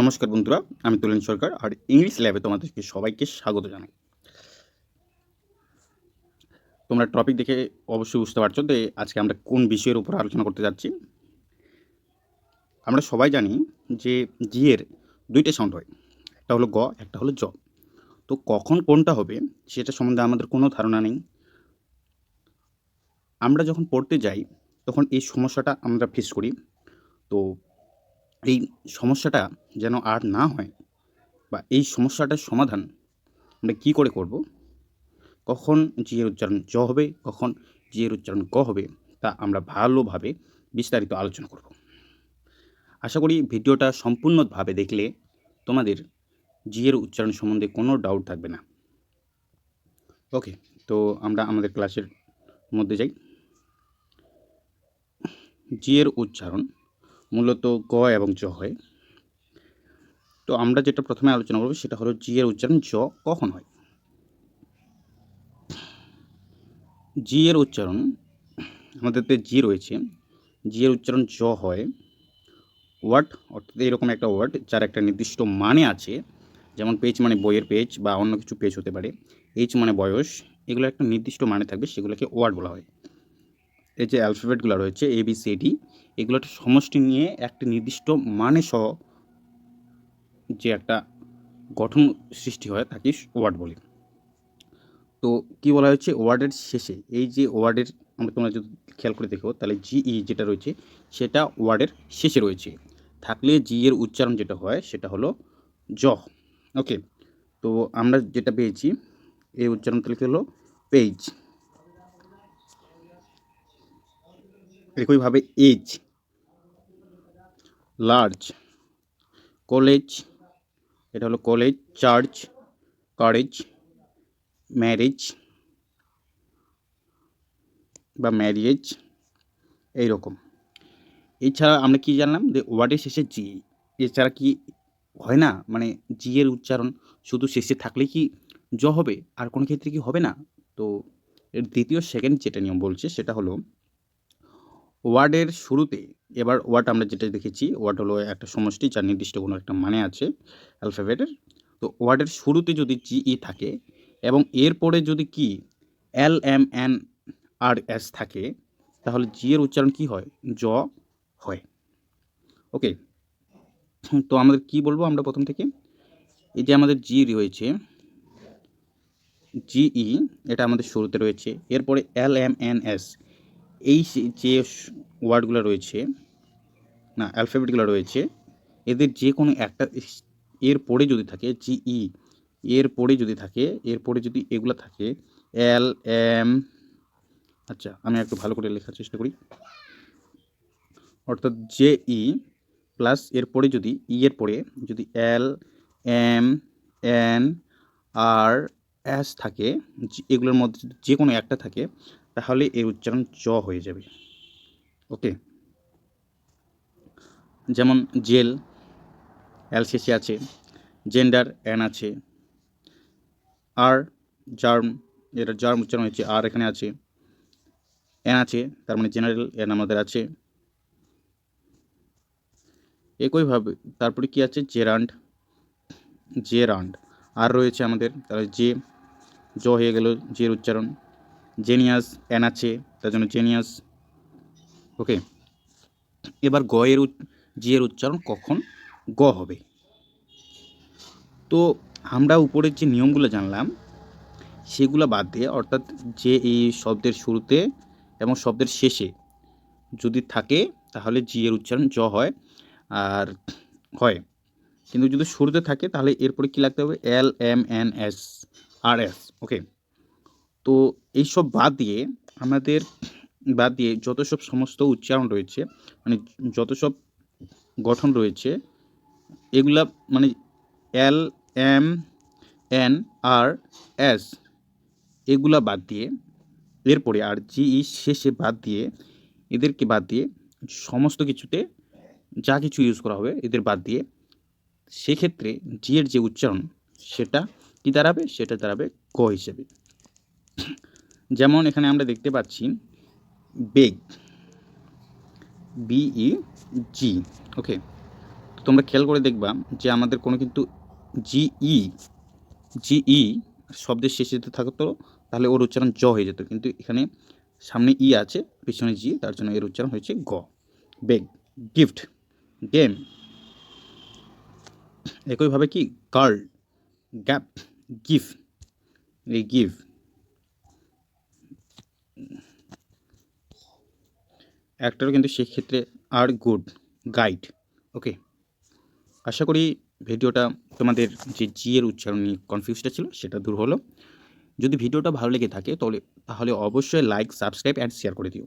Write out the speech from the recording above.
নমস্কার বন্ধুরা, আমি তুলেন সরকার আর ইংলিশ ল্যাবে তোমাদেরকে সবাইকে স্বাগত জানাই। তোমরা টপিক দেখে অবশ্যই বুঝতে পারছ যে আজকে আমরা কোন বিষয়ের উপর আলোচনা করতে যাচ্ছি। আমরা সবাই জানি যে জি এর দুইটা সাউন্ড হয়, একটা হলো গ, একটা হলো জ। তো কখন কোনটা হবে সেটা সম্বন্ধে আমাদের কোনো ধারণা নেই। আমরা যখন পড়তে যাই, তখন এই সমস্যাটা আমরা ফেস করি। তো এই সমস্যাটা যেন আর না হয় বা এই সমস্যাটার সমাধান আমরা কী করে করব? কখন জি এর উচ্চারণ জ হবে, কখন জি এর উচ্চারণ ক হবে, তা আমরা ভালোভাবে বিস্তারিত আলোচনা করব। আশা করি ভিডিওটা সম্পূর্ণভাবে দেখলে তোমাদের জি এর উচ্চারণ সম্বন্ধে কোনো ডাউট থাকবে না। ওকে তো আমরা আমাদের ক্লাসের মধ্যে যাই। জিয়ের উচ্চারণ মূলত গ এবং জ হয়। তো আমরা যেটা প্রথমে আলোচনা করব সেটা হলো জি এর উচ্চারণ জ কখন হয়? জি এর উচ্চারণ আমাদের জি রয়েছে। জি এর উচ্চারণ জ হয়। ওয়ার্ড, অর্থাৎ এরকম একটা ওয়ার্ড যার একটা নির্দিষ্ট মানে আছে। যেমন পেজ মানে বইয়ের পেজ বা অন্য কিছু পেজ হতে পারে। এইচ মানে বয়স। এগুলো একটা নির্দিষ্ট মানে থাকবে, সেগুলোকে ওয়ার্ড বলা হয়। এই যে অ্যালফাবেটগুলো রয়েছে এ বি সি ডি এগুলো একটা সমষ্টি নিয়ে একটা নির্দিষ্ট মানে সহ যে একটা গঠন সৃষ্টি হয়, তাকে ওয়ার্ড বলি। তো কি বলা হয়েছে? ওয়ার্ডের শেষে, এই যে ওয়ার্ডের আমরা তোমরা যদি খেয়াল করে দেখো, তাহলে জি ই যেটা রয়েছে, সেটা ওয়ার্ডের শেষে রয়েছে। থাকলে জি এর উচ্চারণ যেটা হয়, সেটা হলো জ ওকে তো আমরা যেটা পেয়েছি, এই উচ্চারণ তাহলে হলো পেজ একইভাবে এজ লার্জ কলেজ এটা হলো কলেজ চার্চ কারেজ ম্যারেজ বা ম্যারিয়েজ এইরকম। এছাড়া আমরা কি জানলাম? যে ওয়ার্ডের শেষে জি এছাড়া কি হয় না? মানে জি এর উচ্চারণ শুধু শেষে থাকলে কি জ হবে? আর কোনো ক্ষেত্রে কি হবে না? তো এর দ্বিতীয় সেকেন্ড যেটা নিয়ম বলছে সেটা হলো ওয়ার্ডের শুরুতে, এবার ওয়ার্ড আমরা যেটা দেখেছি, ওয়ার্ড হলো একটা সমষ্টি, যার নির্দিষ্ট কোনো একটা মানে আছে অ্যালফাবেটের। তো ওয়ার্ডের শুরুতে যদি জি ই থাকে এবং এরপরে যদি কি L M N R S থাকে, তাহলে জি এর উচ্চারণ কি হয়? জ হয়। ওকে? তো আমাদের কি বলব আমরা প্রথম থেকে? এই যে আমাদের জি রয়েছে, জিই, এটা আমাদের শুরুতে রয়েছে, এরপরে এল এম এন এস এই যে ওয়ার্ডগুলো রয়েছে, না অ্যালফাবেটগুলো রয়েছে, এদের যে কোনো একটা এর পরে যদি থাকে জিই এর পরে যদি থাকে, এর পরে যদি এগুলো থাকে এল এম আচ্ছা আমি একটু ভালো করে লেখার চেষ্টা করি। অর্থাৎ জে ই প্লাস এর পরে যদি ই এর পরে যদি L M N R S থাকে এগুলোর মধ্যে যে কোনো একটা থাকে, তাহলে এর উচ্চারণ জ হয়ে যাবে। ওকে যেমন জেল শেষে আছে জেন্ডার এন আছে, আর জার্ম এটা জার্ম উচ্চারণ হচ্ছে আর এখানে আছে এন আছে, তার মানে জেনারেল এন আমাদের আছে। একইভাবে তারপরে কি আছে? জেরান্ড জেরান্ড আর রয়েছে আমাদের, তাহলে জে জ হয়ে গেল জের উচ্চারণ। জেনিয়াস এন আছে, তার জন্য জেনিয়াস। ওকে, এবার গ এর জি এর উচ্চারণ কখন গ হবে। তো আমরা উপরের যে নিয়মগুলো জানলাম, সেগুলো বাদ দিয়ে, অর্থাৎ যে এই শব্দের শুরুতে এবং শব্দের শেষে যদি থাকে, তাহলে জি এর উচ্চারণ জ হয় আর হয়। কিন্তু যদি শুরুতে থাকে, তাহলে এরপরে কী লাগতে হবে? L, M, N, S. R S okay তো এইসব বাদ দিয়ে আমাদের, বাদ দিয়ে যত সব সমস্ত উচ্চারণ রয়েছে মানে যত সব গঠন রয়েছে, এগুলা মানে L M N R S এগুলা বাদ দিয়ে, এরপরে আর জি ই শেষে বাদ দিয়ে, এদেরকে বাদ দিয়ে সমস্ত কিছুতে যা কিছু ইউজ করা হবে, এদের বাদ দিয়ে, সেক্ষেত্রে জি এর যে উচ্চারণ, সেটা কী দাঁড়াবে? সেটা দাঁড়াবে ক হিসেবে। যেমন এখানে আমরা দেখতে পাচ্ছি বেগ বিই জি ওকে তোমরা খেয়াল করে দেখবা যে আমাদের কোনো কিন্তু জিই জিই শব্দের শেষে যদি থাকতো তাহলে ওর উচ্চারণ জ হয়ে যেত। কিন্তু এখানে সামনে ই আছে, পিছনে জি তার জন্য এর উচ্চারণ হয়েছে গ। Beg, gift, game. একইভাবে কি? Girl gap. গিফ এই গিভ একটারও কিন্তু সেক্ষেত্রে আর গুড গাইড ওকে আশা করি ভিডিওটা তোমাদের যে জি এর উচ্চারণ নিয়ে কনফিউজটা ছিল, সেটা দূর হলো। যদি ভিডিওটা ভালো লেগে থাকে, তাহলে তাহলে অবশ্যই লাইক সাবস্ক্রাইব অ্যান্ড শেয়ার করে দিও।